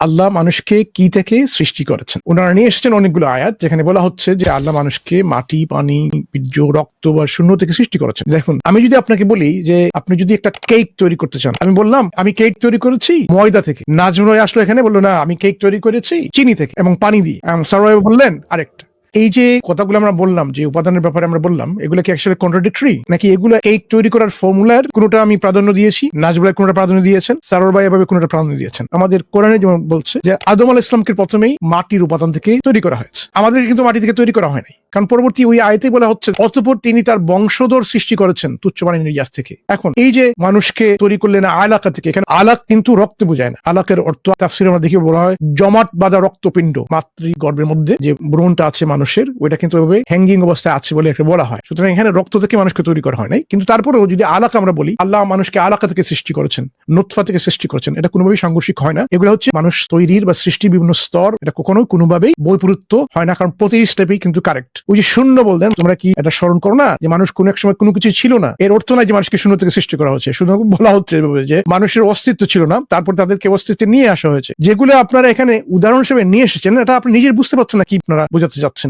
আল্লাহ মানুষকে কি থেকে সৃষ্টি করেছেন? ওনারা নিয়ে এসেছেন অনেকগুলো আয়াত, যেখানে বলা হচ্ছে যে আল্লাহ মানুষকে মাটি, পানি, বীর্য, রক্ত বা শূন্য থেকে সৃষ্টি করেছেন। দেখুন, আমি যদি আপনাকে বলি যে আপনি যদি একটা কেক তৈরি করতে চান, আমি বললাম, আমি কেক তৈরি করেছি ময়দা থেকে। নাজমুল আসলো এখানে, বলল, না, আমি কেক তৈরি করেছি চিনি থেকে এবং পানি দিয়ে। সারোয় বললেন, আরেকটা। এই যে কথাগুলো আমরা বললাম, যে উপাদানের ব্যাপারে আমরা বললাম, এগুলো কি একসাথে কন্ট্রাডিক্টরি নাকি এগুলো কেক তৈরি করার ফর্মুলার কোনোটা আমি প্রাধান্য দিয়েছি? নাজবুলাই কোনোটা প্রাধান্য দিয়েছেন? সারোর ভাই এভাবে কোনোটা প্রাধান্য দিয়েছেন? আমাদের কোরআনে যেমন বলছে যে, আদম আল ইসলামকে প্রথমেই মাটির উপাদান থেকে তৈরি করা হয়েছে। আমাদের কিন্তু মাটি থেকে তৈরি করা হয়নি কারণ পরবর্তী ওই আয়তে বলা হচ্ছে, অতপর তিনি তার বংশধর সৃষ্টি করেছেন তুচ্ছ পানি নির্যাস থেকে। এখন, এই যে মানুষকে তৈরি করলেন আলাকা থেকে, এখানে আলাক কিন্তু রক্ত বোঝায় না। আলাকের অর্থ, তাফসির আমরা দেখি বলা হয়, জমাট বাঁধা রক্তপিণ্ড মাতৃ গর্ভের মধ্যে যে ব্রণটা আছে মানুষের, ওইটা কিন্তু এভাবে হ্যাঙ্গিং অবস্থায় আছে বলে একটা বলা হয়। সুতরাং এখানে রক্ত থেকে মানুষকে তৈরি করা হয় নাই। কিন্তু তারপরেও যদি আলাকা আমরা বলি, আল্লাহ মানুষকে আলাকা থেকে সৃষ্টি করেছেন নোৎফা থেকে সৃষ্টি করেছেন, এটা কোনোভাবেই সাংঘর্ষিক হয় না। এগুলো হচ্ছে মানুষ তৈরির বা সৃষ্টির বিভিন্ন স্তর, এটা কখনোই কোনোভাবেই বৈপরীত্য হয় না, কারণ প্রতি স্টেপেই কিন্তু কারেক্ট ওই যে শূন্য বললেন, তোমরা কি এটা স্মরণ করো না যে মানুষ কোনো এক সময় কোনো কিছু ছিল না? এর অর্থ নাই যে মানুষকে শূন্য থেকে সৃষ্টি করা হচ্ছে শুধু বলা হচ্ছে যে মানুষের অস্তিত্ব ছিল না, তারপর তাদেরকে অস্তিত্বে নিয়ে আসা হয়েছে। যেগুলো আপনারা এখানে উদাহরণ হিসেবে নিয়ে এসেছেন, এটা আপনি নিজের বুঝতে পারছেন না কি আপনারা বোঝাতে চাচ্ছেন।